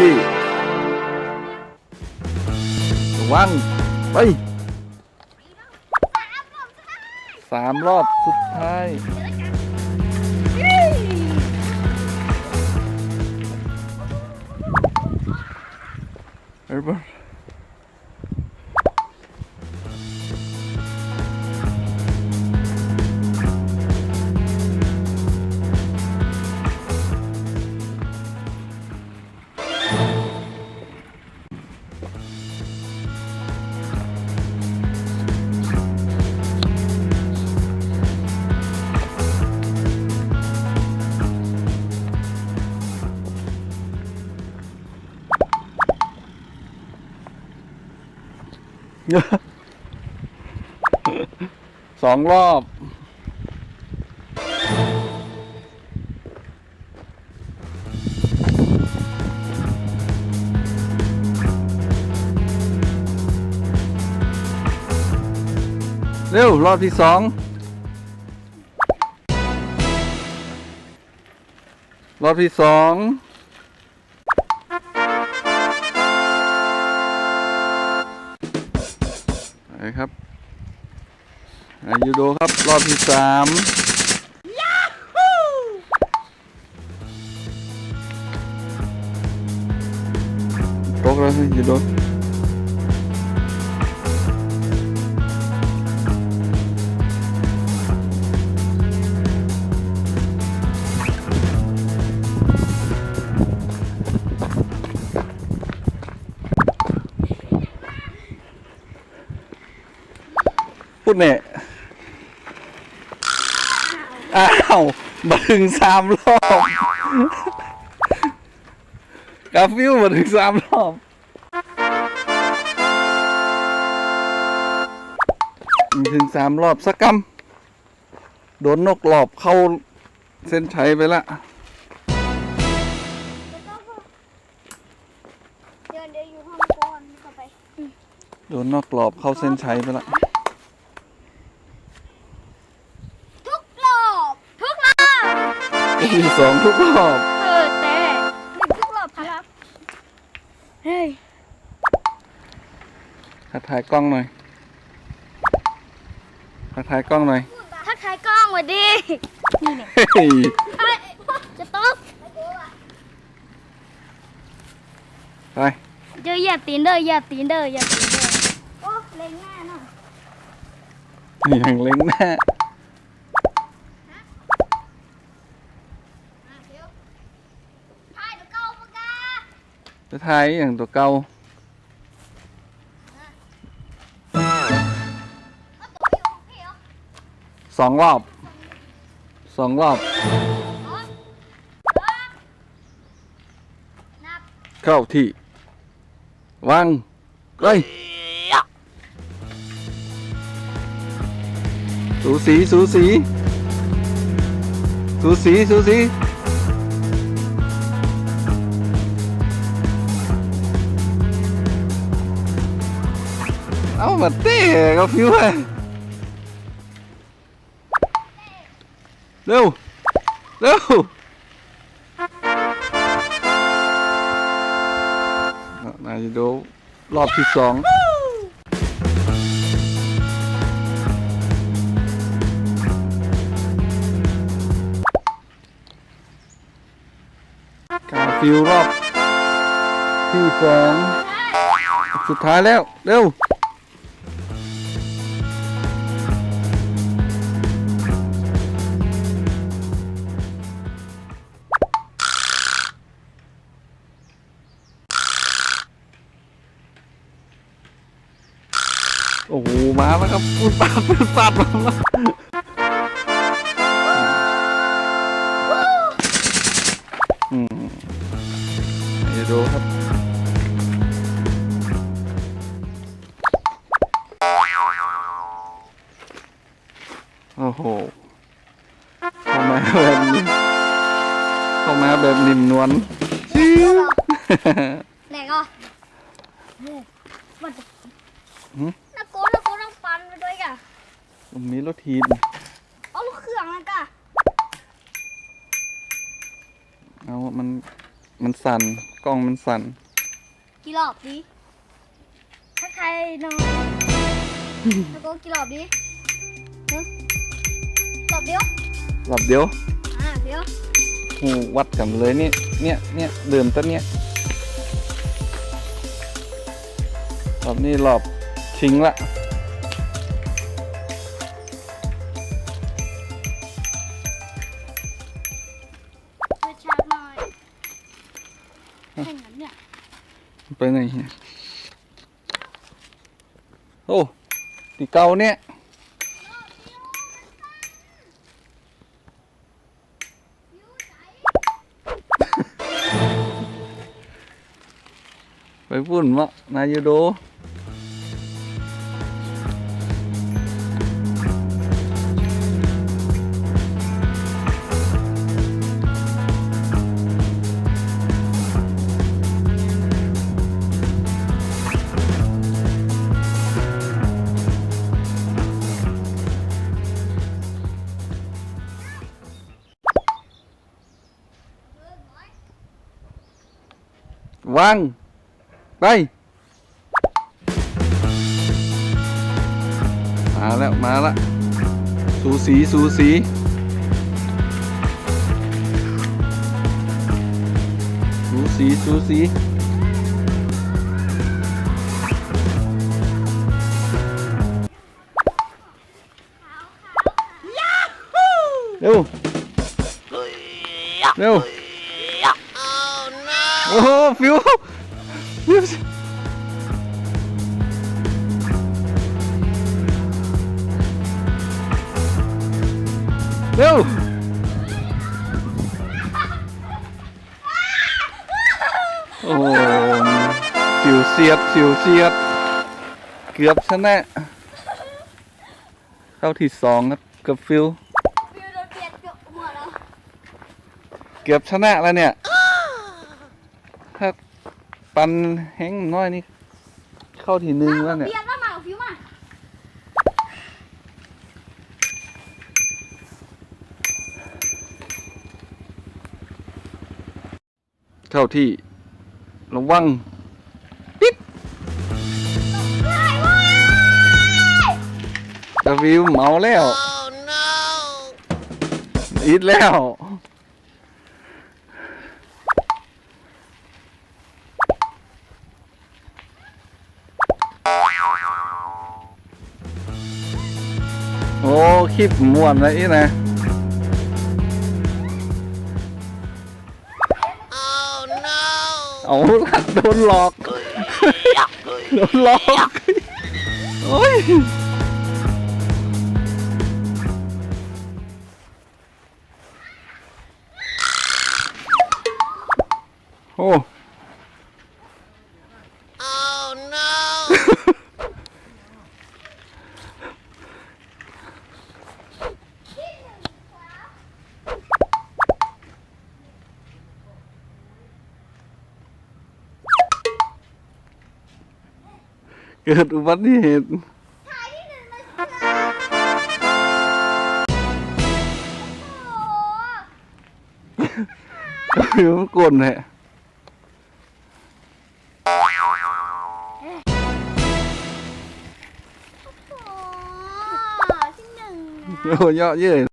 ที่ระวังไปสามรอบสุดท้ายเอ้ยบอ สองรอบ เร็ว รอบที่สองรอบที่สอง ครับอายูโดครับ รอบที่สามตกแล้วยูโด เนี่ยอ้าวมาถึงสามรอบกาฟิวมาถึงสามรอบมาถึงสามรอบสักกำโดนนกหลอบเข้าเส้นชัยไปละเดี๋ยวเดี๋ยวอยู่ห้องก่อนเข้าไปโดนนกหลอบเข้าเส้นชัยไปละ ทุกรอบทุกรอบ ที่สองทุกรอบเออแต่หนึ่งทุกรอบครับเฮ้ยทักทายกล้องหน่อยทักทายกล้องหน่อยทักทายกล้องสวัสดีนี่เนี่ยเฮ้ยเอ้ยจะตกไปเจอเหยียบตีนเด้อเหยียบตีนเด้อเหยียบตีนเด้อโอ้เล็งหน้าหน่อยนี่ยังเล็งหน้า ถ่ายดูเก้าปากกา จะทายอย่างตัวเก่าสองรอบสองรอบเออนับเข้าที่วางเลยสูสีสูสีสูสีสูสี เอามาเต้กับฟิวเร็วเร็วนายจะดูรอบที่สองกาฟิวรอบที่สองสุดท้ายแล้ว เร็ว โอ้โหมาแล้วครับปุดปาดปุดปาดมาแล้วอืมเดี๋ยวดูครับโอ้โหเข้ามาแบบนี้เข้ามาแบบนิ่มนวลชิวไหนก็มันหืมนั ตรงนี้รถทีนเอาลูกเครื่องนั่นกะเอามัน มันสั่น กล้องมันสั่น กี่รอบดิถ้าใครนอนตะโกนกี่รอบดิเนอะรอบเดียวรอบเดียวอ่าเดียวหูวัดกันเลยนี่เนี่ย เนี่ยเดิมต้นเนี่ยรอบนี้รอบชิงละ ไปไหนเนี่ยโอ้ตีเก่าเนี่ยไปพุ่นมะนายโด วาง ไป มาแล้ว มาละสูสี สูสีสูสีสูสี โอ้โหฟิวฟิวเร็วโอ้โหฟิวเสียดฟิวเสียดเกือบชนะเข้าที่สองครับเกับฟิวฟิวโดนเปลี่ยนเกือบหัวแล้วเกือบชนะแล้วเนี่ย ถ้าปันแห้งน้อยนี่ เข้าที่หนึ่งแล้วเนี่ยเปลี่ยนแล้วมากับฟิวมาเข้าที่ระวังปิ๊บกระวิวเมาแล้ว อีทแล้ว โอ้คลิปม่วนเลยอีนะ เอาละโดนหลอก โดนหลอก โอ้ยโอ้ เกิดอุบัติเหตุถ่ายที่หนึ่งเลยค่ะโอ้โหคือมันกลนแหละโอ้โหที่หนึ่งนะโอ้เยอะเย้ย